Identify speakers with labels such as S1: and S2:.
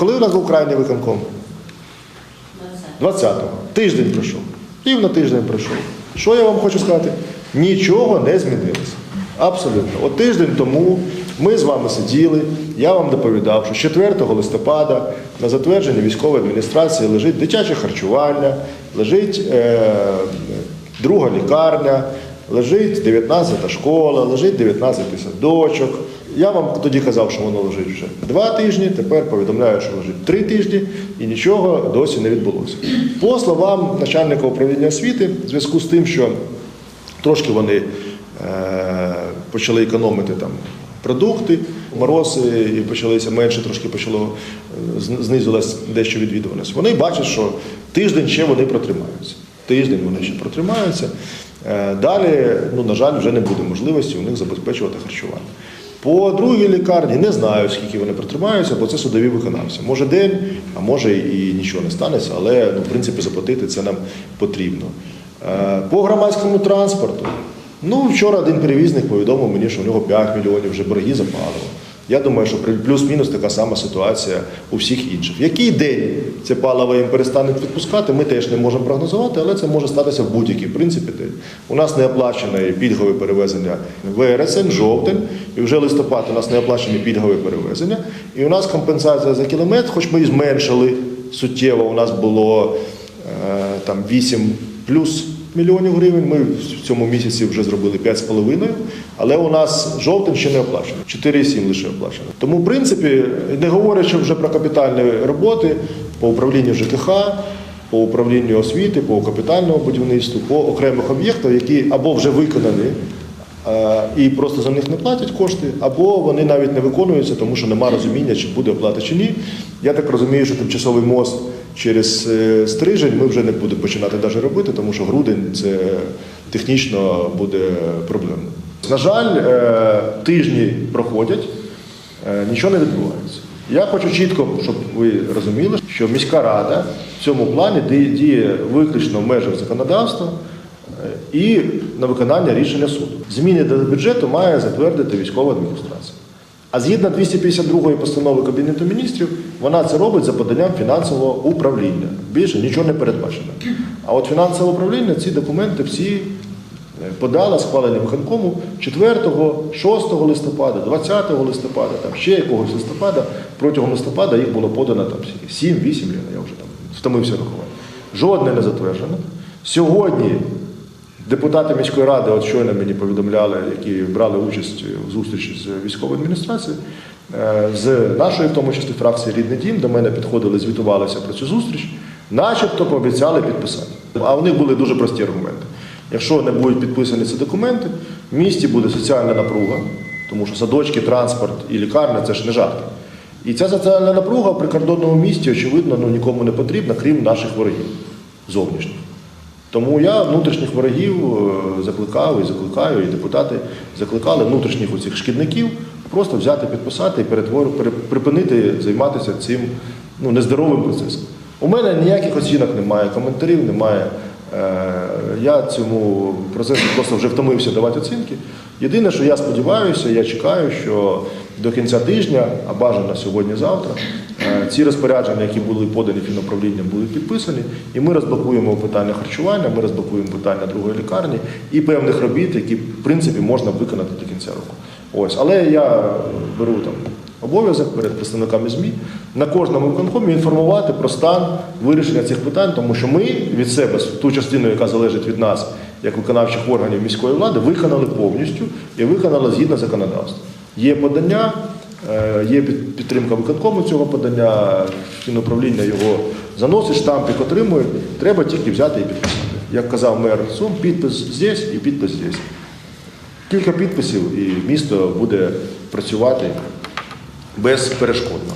S1: Коли у нас був крайній виконком? 20-го. Тиждень пройшов. Рівно тиждень пройшов. Що я вам хочу сказати? Нічого не змінилося. Абсолютно. От тиждень тому ми з вами сиділи, я вам доповідав, що 4 листопада на затвердженні військової адміністрації лежить дитяче харчування, лежить е, друга лікарня, лежить 19-та школа, лежить 19 садочок. Я вам тоді казав, що воно лежить вже два тижні, тепер повідомляю, що лежить три тижні і нічого досі не відбулося. По словам начальника управління освіти, в зв'язку з тим, що трошки вони е, почали економити там продукти, морози і почалися менше, трошки почало е, знизилась дещо відвідуваність. Вони бачать, що тиждень ще вони протримаються. Тиждень вони ще протримаються. Е, Далі, ну, на жаль, вже не буде можливості у них забезпечувати харчування. По другій лікарні не знаю, скільки вони протримаються, бо це судові виконавці. Може день, а може і нічого не станеться, але ну, в принципі заплатити це нам потрібно. Е, По громадському транспорту. Ну, вчора один перевізник повідомив мені, що у нього 5 мільйонів вже борги за паливо. Я думаю, що плюс-мінус така сама ситуація у всіх інших. Який день це паливо їм перестануть відпускати, ми теж не можемо прогнозувати, але це може статися в будь-який принципі день. У нас не оплачене пільгове перевезення вересень, жовтень, і вже листопад у нас не оплачені пільгове перевезення. І у нас компенсація за кілометр, хоч ми і зменшили суттєво, у нас було е, там 8 плюс мільйонів гривень. Ми в цьому місяці вже зробили 5,5, але у нас жовтень ще не оплачено, 4,7 лише оплачено. Тому, в принципі, не говорячи вже про капітальні роботи по управлінню ЖКХ, по управлінню освіти, по капітальному будівництву, по окремих об'єктах, які або вже виконані. е, І просто за них не платять кошти, або вони навіть не виконуються, тому що немає розуміння, чи буде оплата чи ні. Я так розумію, що тимчасовий мост через е, стрижень ми вже не будемо починати навіть робити, тому що грудень це технічно буде проблемно. На жаль, е, тижні проходять, е, нічого не відбувається. Я хочу чітко, щоб ви розуміли, що міська рада в цьому плані діє виключно в межах законодавства і на виконання рішення суду. Зміни до бюджету має затвердити військова адміністрація. А згідно 252 постанови Кабінету міністрів, вона це робить за поданням фінансового управління. Більше нічого не передбачено. А от фінансове управління ці документи всі е, подала схвалення виконкому 4, 6 листопада, 20 листопада, там ще якогось листопада. Протягом листопада їх було подано там 7-8, я вже там втомився рахувати. Жодне не затверджено. Сьогодні Депутати міської ради, от щойно мені повідомляли, які брали участь в зустрічі з військовою адміністрацією, е, з нашої, в тому числі фракції Рідний дім, до мене підходили, звітувалися про цю зустріч, начебто пообіцяли підписати. А у них були дуже прості аргументи. Якщо не будуть підписані ці документи, в місті буде соціальна напруга, тому що садочки, транспорт і лікарня це ж не жарти. І ця соціальна напруга в прикордонному місті, очевидно, ну, нікому не потрібна, крім наших ворогів зовнішніх. Тому я внутрішніх ворогів е, закликав і закликаю, і депутати закликали внутрішніх оцих шкідників просто взяти, підписати і припинити займатися цим ну, нездоровим процесом. У мене ніяких оцінок немає, коментарів немає. Е, Я цьому процесу просто вже втомився давати оцінки. Єдине, що я сподіваюся, я чекаю, що до кінця тижня, а бажано сьогодні-завтра, ці розпорядження, які були подані фінуправлінням, будуть підписані, і ми розблокуємо питання харчування, ми розблокуємо питання другої лікарні і певних робіт, які в принципі можна виконати до кінця року. Ось, але я беру там обов'язок перед представниками ЗМІ на кожному виконкомі інформувати про стан вирішення цих питань, тому що ми від себе ту частину, яка залежить від нас, як виконавчих органів міської влади, виконали повністю і виконали згідно законодавства. Є подання, є підтримка виконкому цього подання, фінуправління його заносить, штампик отримує. Треба тільки взяти і підписати. Як казав мер Сум, підпис здесь і підпис здесь. Кілька підписів, і місто буде працювати безперешкодно.